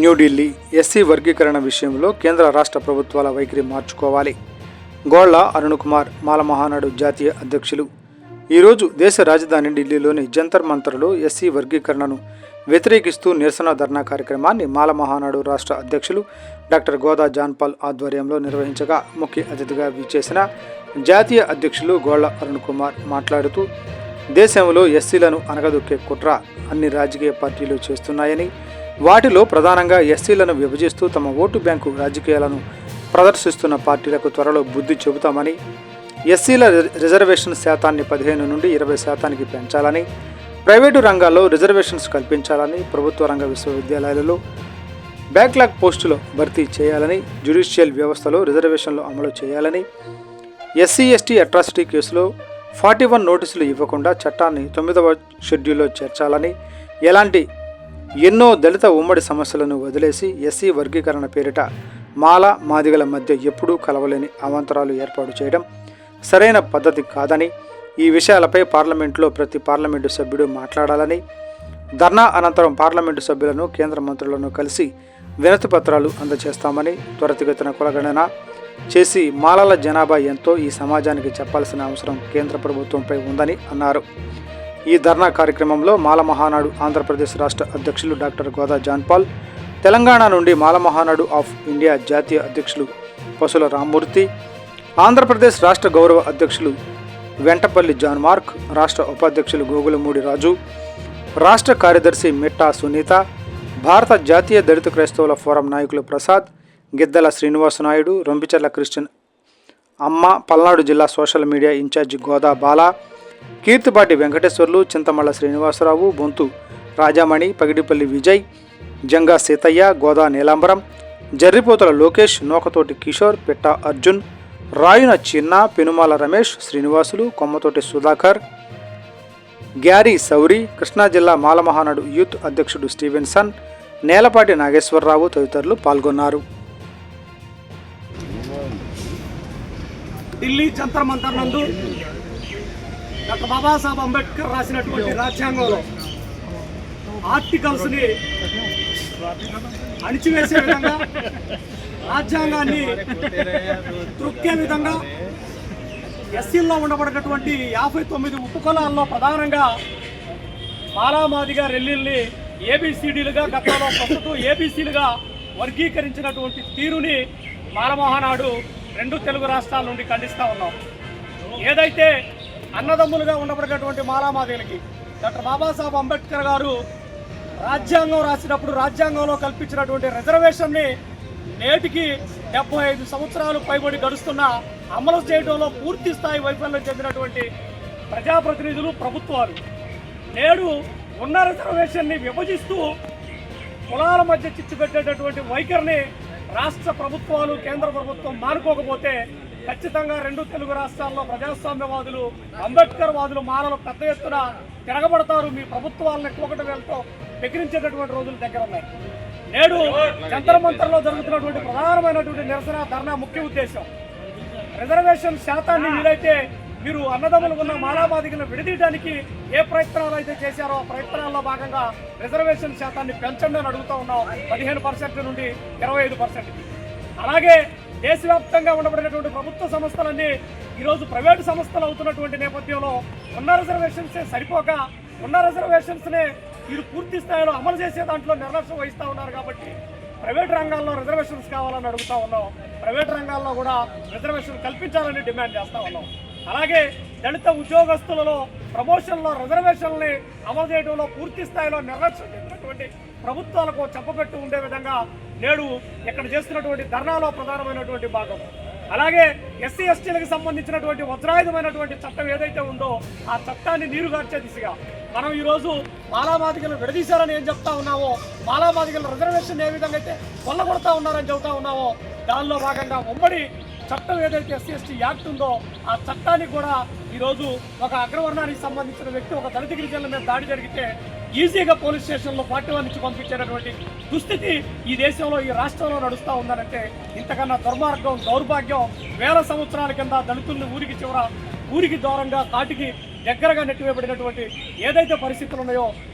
New Delhi SC వర్గీకరణ విషయంలో కేంద్ర రాష్ట్ర ప్రభుత్వాల వైఖరి మార్చుకోవాలి. గోళ్ళ అరుణ్ కుమార్ మాల మహానాడు జాతీయ అధ్యక్షులు. ఈరోజు దేశ రాజధాని ఢిల్లీలోని జంతర్ మంతర్లో ఎస్సీ వర్గీకరణను వ్యతిరేకిస్తూ నిరసన ధర్నా కార్యక్రమాన్ని మాల మహానాడు రాష్ట్ర అధ్యక్షులు డాక్టర్ గోదా జాన్పాల్ ఆధ్వర్యంలో నిర్వహించగా ముఖ్య అతిథిగా విచ్చేసిన జాతీయ అధ్యక్షులు గోళ్ళ అరుణ్ కుమార్ మాట్లాడుతూ దేశంలో ఎస్సీలను అనగదొక్కే కుట్ర అన్ని రాజకీయ పార్టీలు చేస్తున్నాయని వాటిలో ప్రధానంగా ఎస్సీలను విభజిస్తూ తమ ఓటు బ్యాంకు రాజకీయాలను ప్రదర్శిస్తున్న పార్టీలకు త్వరలో బుద్ధి చెబుతామని ఎస్సీల రి- రిజర్వేషన్ శాతాన్ని పదిహేను నుండి ఇరవై శాతానికి పెంచాలని ప్రైవేటు రంగాల్లో రిజర్వేషన్స్ కల్పించాలని ప్రభుత్వ రంగ విశ్వవిద్యాలయాలలో బ్యాక్లాగ్ పోస్టులు భర్తీ చేయాలని జ్యుడిషియల్ వ్యవస్థలో రిజర్వేషన్లు అమలు చేయాలని ఎస్సీ ఎస్టీ అట్రాసిటీ కేసులో ఫార్టీ వన్ నోటీసులు ఇవ్వకుండా చట్టాన్ని తొమ్మిదవ షెడ్యూల్లో చేర్చాలని ఎలాంటి ఎన్నో దళిత ఉమ్మడి సమస్యలను వదిలేసి ఎస్సీ వర్గీకరణ పేరిట మాల మాదిగల మధ్య ఎప్పుడూ కలవలేని అవాంతరాలు ఏర్పాటు చేయడం సరైన పద్ధతి కాదని ఈ విషయాలపై పార్లమెంట్లో ప్రతి పార్లమెంటు సభ్యుడు మాట్లాడాలని ధర్నా అనంతరం పార్లమెంటు సభ్యులను కేంద్ర మంత్రులను కలిసి వినతి పత్రాలు అందజేస్తామని త్వరితగతిన కులగణన చేసి మాలల జనాభా ఎంతో ఈ సమాజానికి చెప్పాల్సిన అవసరం కేంద్ర ప్రభుత్వంపై ఉందని అన్నారు. ఈ ధర్నా కార్యక్రమంలో మాల మహానాడు ఆంధ్రప్రదేశ్ రాష్ట్ర అధ్యక్షులు డాక్టర్ గోదా జాన్పాల్ తెలంగాణ నుండి మాల మహానాడు ఆఫ్ ఇండియా జాతీయ అధ్యక్షులు పసుల రామ్మూర్తి ఆంధ్రప్రదేశ్ రాష్ట్ర గౌరవ అధ్యక్షులు వెంటపల్లి జాన్ మార్క్ రాష్ట్ర ఉపాధ్యక్షులు గోగులమూడి రాజు రాష్ట్ర కార్యదర్శి మిట్టా సునీత భారత జాతీయ దళిత క్రైస్తవుల ఫోరం నాయకులు ప్రసాద్ గిద్దల శ్రీనివాసనాయుడు రొంపిచెర్ల క్రిస్టియన్ అమ్మ పల్నాడు జిల్లా social media in-charge Goda Bala Keerthipati Venkateswarlu Chintamalla Srinivasarao Bonthu Rajamani Pagidipalli Vijay Janga Seethaiah Goda Neelambaram Jarripothala Lokesh Nokathoti Kishore Pitta Arjun రాయున చిన్న పెనుమాల రమేష్ శ్రీనివాసులు కొమ్మతోటి సుధాకర్ గ్యారీ సౌరి కృష్ణా జిల్లా మాలమహానాడు యూత్ అధ్యక్షుడు స్టీవెన్సన్ నేలపాటి నాగేశ్వరరావు తదితరులు పాల్గొన్నారు. ఢిల్లీ జంతర్ మంతర్ నందు డాక్టర్ బాబాసాహెబ్ అంబేద్కర్ రాసినటువంటి రాజ్యాంగంలో ఆర్టికల్స్ని అణిచివేసే విధంగా రాజ్యాంగాన్ని త్రొక్కే విధంగా ఎస్సీల్లో ఉండబడేటటువంటి యాభై తొమ్మిది ఉపకులాల్లో ప్రధానంగా మాలామాదిగా రెల్లిల్ని ఏబిసిడీలుగా గతంలో ప్రస్తుతం ఏబిసీలుగా వర్గీకరించినటువంటి తీరుని మారమోహనాడు రెండు తెలుగు రాష్ట్రాల నుండి ఖండిస్తూ ఉన్నాం. ఏదైతే అన్నదమ్ములుగా ఉండబడినటువంటి మాలామాదేలకి డాక్టర్ బాబాసాహెబ్ అంబేద్కర్ గారు రాజ్యాంగం రాసినప్పుడు రాజ్యాంగంలో కల్పించినటువంటి రిజర్వేషన్ని నేటికి డెబ్బై ఐదు సంవత్సరాలు పైబడి గడుస్తున్న అమలు చేయడంలో పూర్తి స్థాయి వైఫల్యం చెందినటువంటి ప్రజాప్రతినిధులు ప్రభుత్వాలు. నేడు ఉన్న రిజర్వేషన్ని విభజిస్తూ కులాల మధ్య చిచ్చు పెట్టేటటువంటి వైఖరిని రాష్ట్ర ప్రభుత్వాలు కేంద్ర ప్రభుత్వం మానుకోకపోతే ఖచ్చితంగా రెండు తెలుగు రాష్ట్రాల్లో ప్రజాస్వామ్యవాదులు అంబేద్కర్ వాదులు మాలలు పెద్ద ఎత్తున తిరగబడతారు. మీ ప్రభుత్వాలను ఎక్కువకటి వేలతో బెదిరించేటటువంటి రోజులు దగ్గర ఉన్నాయి. నేడు జంతరమంతరంలో జరుగుతున్నటువంటి ప్రధానమైనటువంటి నిరసన ధర్నా ముఖ్య ఉద్దేశం. రిజర్వేషన్ శాతాన్ని వీలైతే మీరు అన్నదమ్ములు ఉన్న మాలాబాదికలను విడదీయడానికి ఏ ప్రయత్నాలు అయితే చేశారో ఆ ప్రయత్నాల్లో భాగంగా రిజర్వేషన్ శాతాన్ని పెంచండి అని అడుగుతా ఉన్నాం. పదిహేను పర్సెంట్ నుండి ఇరవై ఐదు పర్సెంట్కి. అలాగే దేశవ్యాప్తంగా ఉండబడినటువంటి ప్రభుత్వ సంస్థలన్నీ ఈరోజు ప్రైవేటు సంస్థలు అవుతున్నటువంటి నేపథ్యంలో ఉన్న రిజర్వేషన్సే సరిపోక ఉన్న రిజర్వేషన్స్నే మీరు పూర్తి స్థాయిలో అమలు చేసే దాంట్లో నిర్లక్ష్యం వహిస్తూ ఉన్నారు కాబట్టి ప్రైవేట్ రంగాల్లో రిజర్వేషన్స్ కావాలని అడుగుతా ఉన్నాం. ప్రైవేట్ రంగాల్లో కూడా రిజర్వేషన్ కల్పించాలని డిమాండ్ చేస్తూ ఉన్నాం. అలాగే దళిత ఉద్యోగస్తులలో ప్రమోషన్లో రిజర్వేషన్ని అమలు చేయడంలో పూర్తి స్థాయిలో నిర్లక్ష్యం చేసినటువంటి ప్రభుత్వాలకు చెప్పబెట్టు ఉండే విధంగా నేడు ఇక్కడ చేస్తున్నటువంటి ధర్నాలో ప్రధానమైనటువంటి భాగం. అలాగే ఎస్సీ ఎస్టీలకు సంబంధించినటువంటి వజ్రాయుధమైనటువంటి చట్టం ఏదైతే ఉందో ఆ చట్టాన్ని నీరుగార్చే దిశగా మనం ఈరోజు మాలామాదిగలు విడదీశారని ఏం చెప్తా ఉన్నామో మాలామాదిగల రిజర్వేషన్ ఏ విధంగా అయితే కొల్లగొడతా ఉన్నారని చెబుతా ఉన్నామో దానిలో భాగంగా ఉమ్మడి చట్టం ఏదైతే ఎస్సీ ఎస్టీ యాక్ట్ ఉందో ఆ చట్టానికి కూడా ఈరోజు ఒక అగ్రవర్ణానికి సంబంధించిన వ్యక్తి ఒక దళిత గిరిజనుల మీద దాడి జరిగితే ఈజీగా పోలీస్ స్టేషన్లో పార్టీ వాళ్ళ నుంచి పంపించేటటువంటి దుస్థితి ఈ దేశంలో ఈ రాష్ట్రంలో నడుస్తూ ఉందనంటే ఇంతకన్నా దుర్మార్గం దౌర్భాగ్యం వేల సంవత్సరాల కింద దళితుల్ని ఊరికి చివర ఊరికి దూరంగా కాటికి దగ్గరగా నెట్టివేయబడినటువంటి ఏదైతే పరిస్థితులు ఉన్నాయో